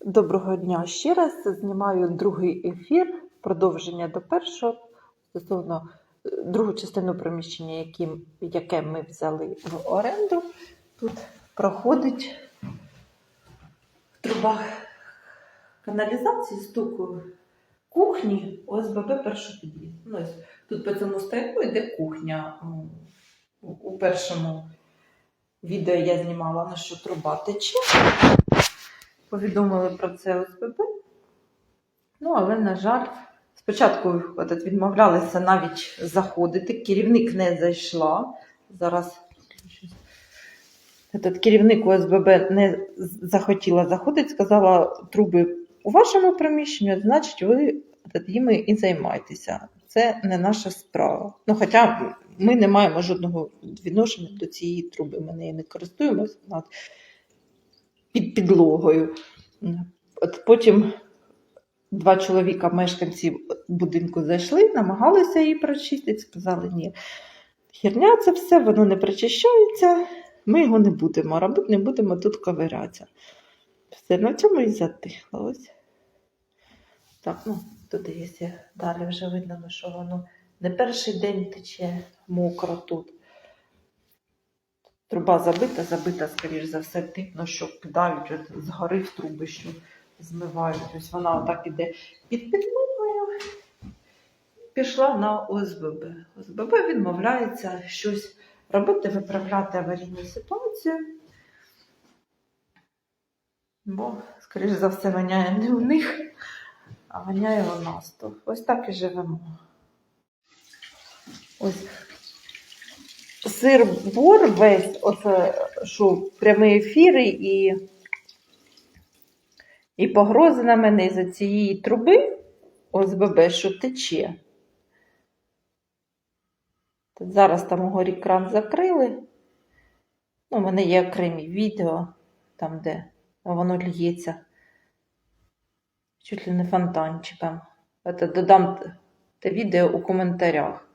Доброго дня ще раз. Знімаю другий ефір, продовження до першого стосовно е, другу частину приміщення, які, яке ми взяли в оренду. Тут проходить в трубах каналізації стуку кухні ОСББ перший під'їзд. Ну, тут по цьому стояку йде кухня. У першому відео я знімала, на що труба тече повідомили про це ОСББ. Ну, але, на жаль, спочатку от, відмовлялися навіть заходити. Керівник не зайшла. Зараз Этот керівник ОСББ не захотіла заходити, сказала, труби у вашому приміщенні, значить, ви от, їми і займайтеся. Це не наша справа. Ну, хоча ми не маємо жодного відношення до цієї труби. Ми нею не користуємося під підлогою. От потім два чоловіка, мешканці будинку, зайшли, намагалися її прочистити, сказали, ні, херня це все, воно не причищається, ми його не будемо робити, не будемо тут ковирятися. Все, на цьому і затихло. Ось. Так, ну, тут є далі вже видно, що воно не перший день тече мокро тут. Труба забита, забита, скоріш за все, тим, ну, що кидають от, згори в труби, що змивають. Ось вона отак іде під підлогою. Пішла на ОСББ. ОСББ відмовляється щось робити, виправляти аварійну ситуацію. Бо, скоріш за все, воняє не у них, а воняє у нас. То ось так і живемо. Ось сир-бор весь, оце, що прямі ефіри і, і погрози на мене із-за цієї труби ОСББ, що тече. Зараз там угорі кран закрили. Ну, у мене є окремі відео, там, де воно лється. Чуть ли не фонтанчиком. Додам те відео у коментарях.